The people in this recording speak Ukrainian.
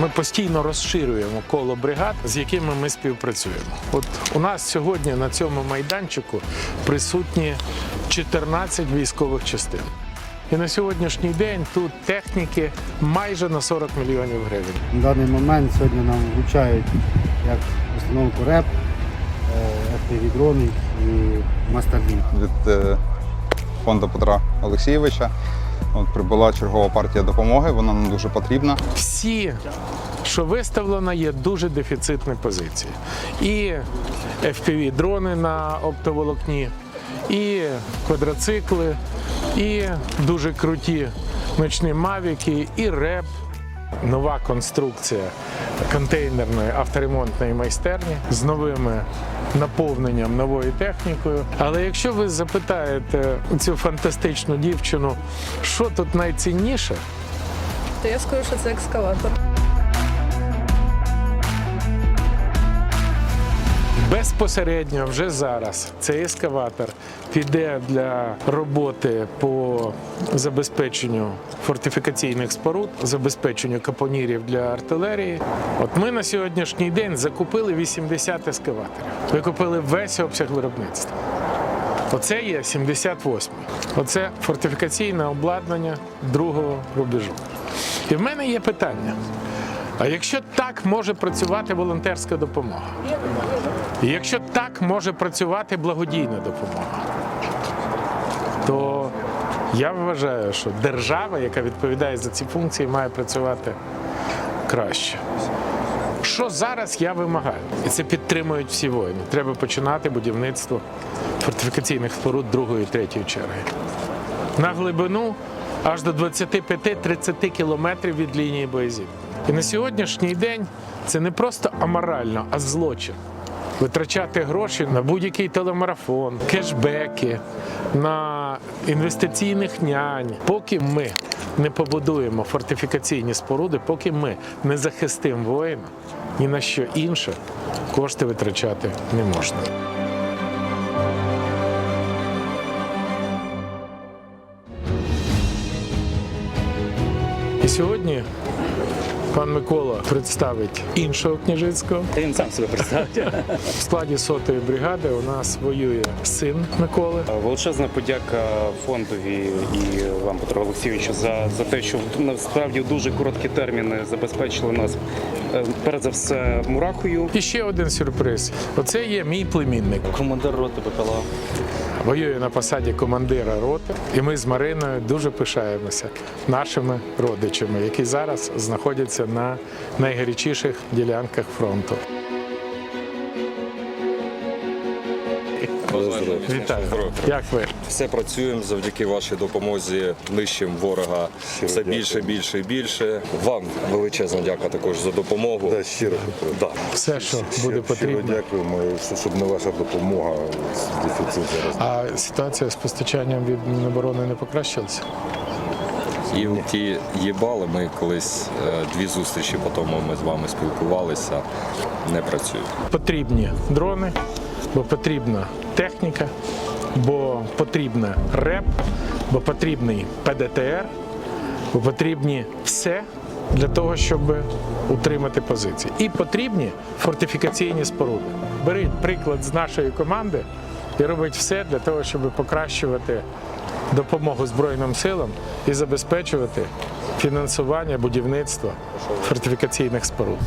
Ми постійно розширюємо коло бригад, з якими ми співпрацюємо. От у нас сьогодні на цьому майданчику присутні 14 військових частин. І на сьогоднішній день тут техніки майже на 40 мільйонів гривень. На даний момент сьогодні нам вручають як установку РЕП, FPV-дрони і Мастерлін. від е, фонду Петра Олексійовича. От прибула чергова партія допомоги, вона нам дуже потрібна. Всі, що виставлено, є дуже дефіцитні позиції. І FPV-дрони на оптоволокні, і квадроцикли, і дуже круті ночні мавіки, і реп. Нова конструкція контейнерної авторемонтної майстерні з новими наповненням новою технікою. Але якщо ви запитаєте цю фантастичну дівчину, що тут найцінніше, То я скажу, що це екскаватор. Безпосередньо вже зараз цей ескаватор піде для роботи по забезпеченню фортифікаційних споруд, забезпеченню капонірів для артилерії. От ми на сьогоднішній день закупили 80 ескаваторів. Викупили весь обсяг виробництва. Оце є 78. Оце фортифікаційне обладнання другого рубежу. І в мене є питання: а якщо так може працювати волонтерська допомога? Якщо так може працювати благодійна допомога, то я вважаю, що держава, яка відповідає за ці функції, має працювати краще. Що зараз я вимагаю? І це підтримують всі воїни. Треба починати будівництво фортифікаційних споруд другої, третьої черги. На глибину аж до 25-30 кілометрів від лінії боєзіткнення. І на сьогоднішній день це не просто аморально, а злочин. Витрачати гроші на будь-який телемарафон, кешбеки, на інвестиційних нянь. Поки ми не побудуємо фортифікаційні споруди, поки ми не захистимо воїна, ні на що інше кошти витрачати не можна. Сьогодні пан Микола представить іншого княжицького. Та він сам себе представить. В складі сотої бригади у нас воює син Миколи. Величезна подяка фондові і вам, Петро Олексійовичу, за, за те, що насправді в дуже короткі терміни забезпечили нас е, перш за все мурахою. І ще один сюрприз. Оце є мій племінник. Командир роти БПЛА. Воює на посаді командира роти. І ми з Мариною дуже пишаємося нашими родичами, які зараз знаходяться на найгарячіших ділянках фронту. Вітаю. Як ви? Все працюємо завдяки вашій допомозі. Нищимо ворога все більше, більше і більше. Вам величезна дяка також за допомогу. Да, щиро. Да. Все, що Щиро- буде щиро потрібно. дякуємо, щоб не ваша допомога, дефіцит зараз. А ситуація з постачанням від Міноборони не покращилася? І ті їбали, ми колись е, дві зустрічі по тому ми з вами спілкувалися, не працюють. потрібні дрони, бо потрібна техніка, бо потрібна РЕП, бо потрібний ПДТР, бо потрібні все для того, щоб утримати позиції. І потрібні фортифікаційні споруди. Беріть приклад з нашої команди і робіть все для того, щоб покращувати допомогу Збройним силам і забезпечувати фінансування будівництва фортифікаційних споруд.